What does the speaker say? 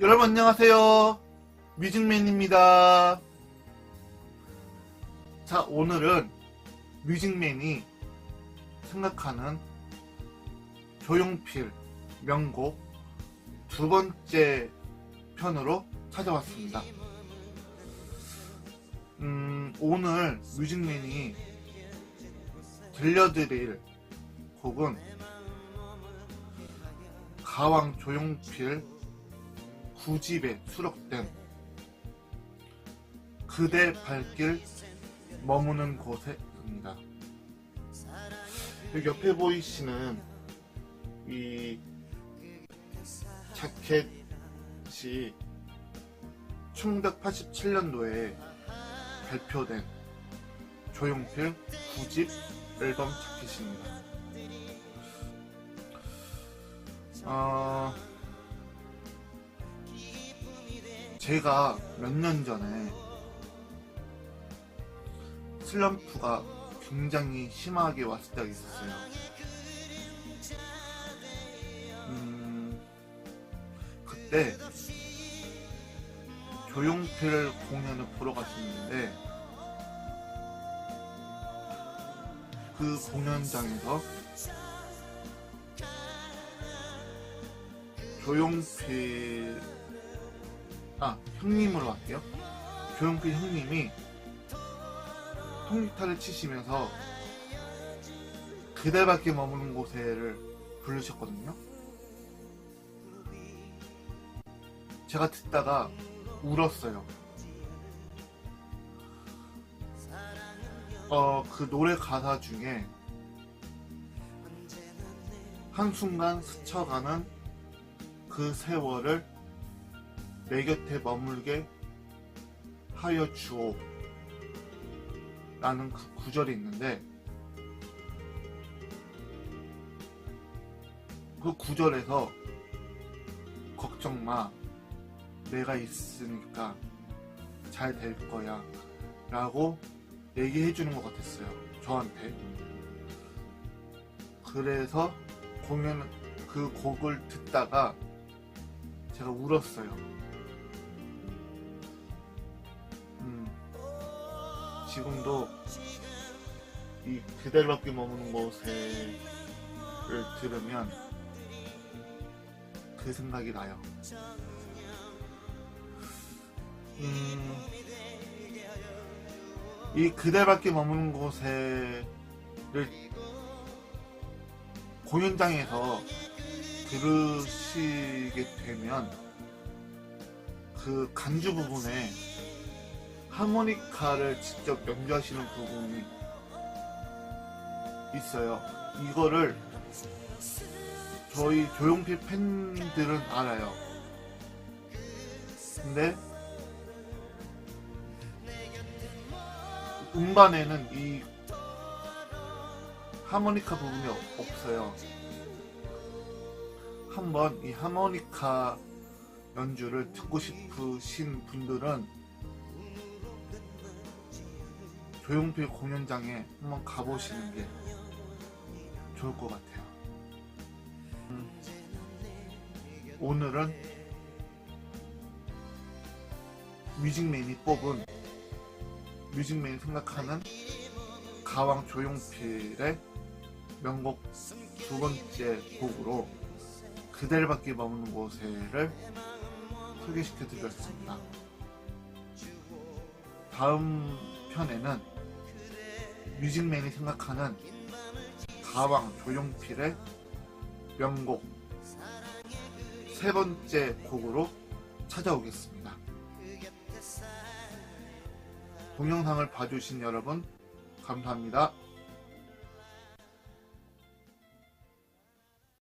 여러분 안녕하세요. 뮤직맨입니다. 자, 오늘은 뮤직맨이 생각하는 조용필 명곡 두 번째 편으로 찾아왔습니다. 음, 오늘 뮤직맨이 들려드릴 곡은 가왕 조용필 9집에 수록된 그대 발길 머무는 곳에입니다. 옆에 보이시는 이 자켓이 1987년도에 발표된 조용필 9집 앨범 자켓입니다. 어, 제가 몇 년 전에 슬럼프가 굉장히 심하게 왔을 때가 있었어요. 음, 그때 조용필 공연을 보러 갔었는데 그 공연장에서 조용필 아 형님으로 할게요. 조용필 형님이 통기타를 치시면서 그대밖에 머무는 곳에를 부르셨거든요. 제가 듣다가 울었어요. 어 그 노래 가사 중에 한순간 스쳐가는 그 세월을 내 곁에 머물게 하여 주오. 라는 그 구절이 있는데 그 구절에서 걱정 마. 내가 있으니까 잘 될 거야. 라고 얘기해 주는 것 같았어요 저한테. 그래서 공연 그 곡을 듣다가 제가 울었어요. 지금도 이 그대밖에 머무는 곳에를 들으면 그 생각이 나요. 음, 이 그대밖에 머무는 곳에를 공연장에서 들으시게 되면 그 간주 부분에 하모니카를 직접 연주하시는 부분이 있어요. 이거를 저희 조용필 팬들은 알아요. 근데 음반에는 이 하모니카 부분이 없어요. 한번 이 하모니카 연주를 듣고 싶으신 분들은 조용필 공연장에 한번 가보시는 게 좋을 것 같아요. 음, 오늘은 뮤직맨이 뽑은 뮤직맨이 생각하는 가왕 조용필의 명곡 두 번째 곡으로 그대밖에 머무는 곳에를 소개시켜 드렸습니다. 다음 편에는 뮤직맨이 생각하는 가왕 조용필의 명곡 세 번째 곡으로 찾아오겠습니다. 동영상을 봐주신 여러분 감사합니다.